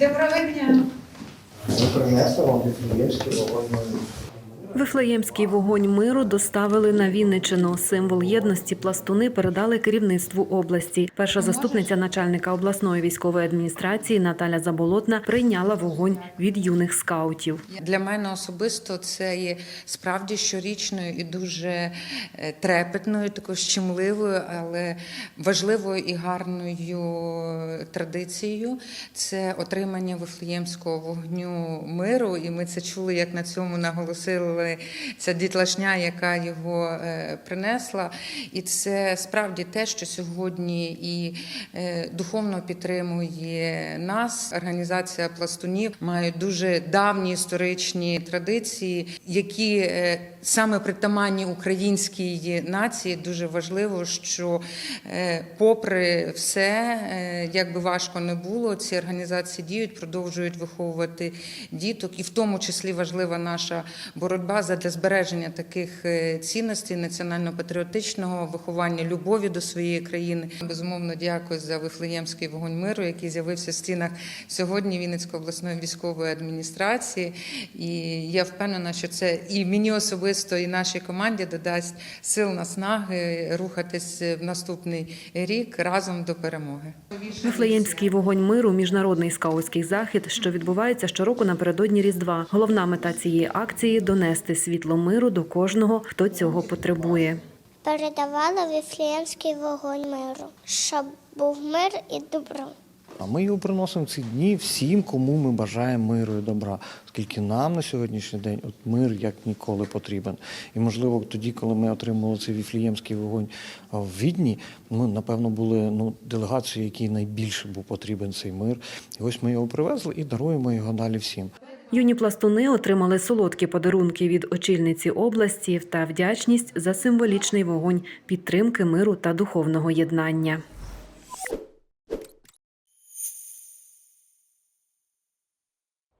Доброго дня. Ми принесли вам вогонь миру. Вифлеємський вогонь миру доставили на Вінниччину. Символ єдності пластуни передали керівництву області. Перша заступниця начальника обласної військової адміністрації Наталя Заболотна прийняла вогонь від юних скаутів. Для мене особисто це є справді щорічною і дуже е, трепетною, такою щемливою, але важливою і гарною традицією. Це отримання вифлеємського вогню миру. І ми це чули, як на цьому наголосили ця дітлашня, яка його е, принесла. І це справді те, що сьогодні і е, духовно підтримує нас. Організація пластунів має дуже давні історичні традиції, які е, саме притаманні українській нації. Дуже важливо, що попри все, як би важко не було, ці організації діють, продовжують виховувати діток, і в тому числі важлива наша боротьба задля збереження таких е, цінностей національно-патріотичного виховання, любові до своєї країни. Безумовно, дякую за вифлеємський вогонь миру, який з'явився в стінах сьогодні Вінницької обласної військової адміністрації. І я впевнена, що це і мені особисто, і нашій команді додасть сил наснаги рухатись в наступний рік разом до перемоги. Вифлеємський вогонь миру міжнародний скаутський захід, що відбувається щороку напередодні Різдва. Головна мета цієї акції донести світло миру до кожного, хто цього потребує. передавали віфлеємський вогонь миру, щоб був мир і добро. А ми його приносимо в ці дні всім, кому ми бажаємо миру і добра, оскільки нам на сьогоднішній день от мир як ніколи потрібен. І можливо, тоді, коли ми отримали цей віфлеємський вогонь в Відні, ми напевно були ну делегацією, якій найбільше був потрібен цей мир. І ось ми його привезли і даруємо його далі всім. Юні пластуни отримали солодкі подарунки від очільниці області та вдячність за символічний вогонь підтримки миру та духовного єднання.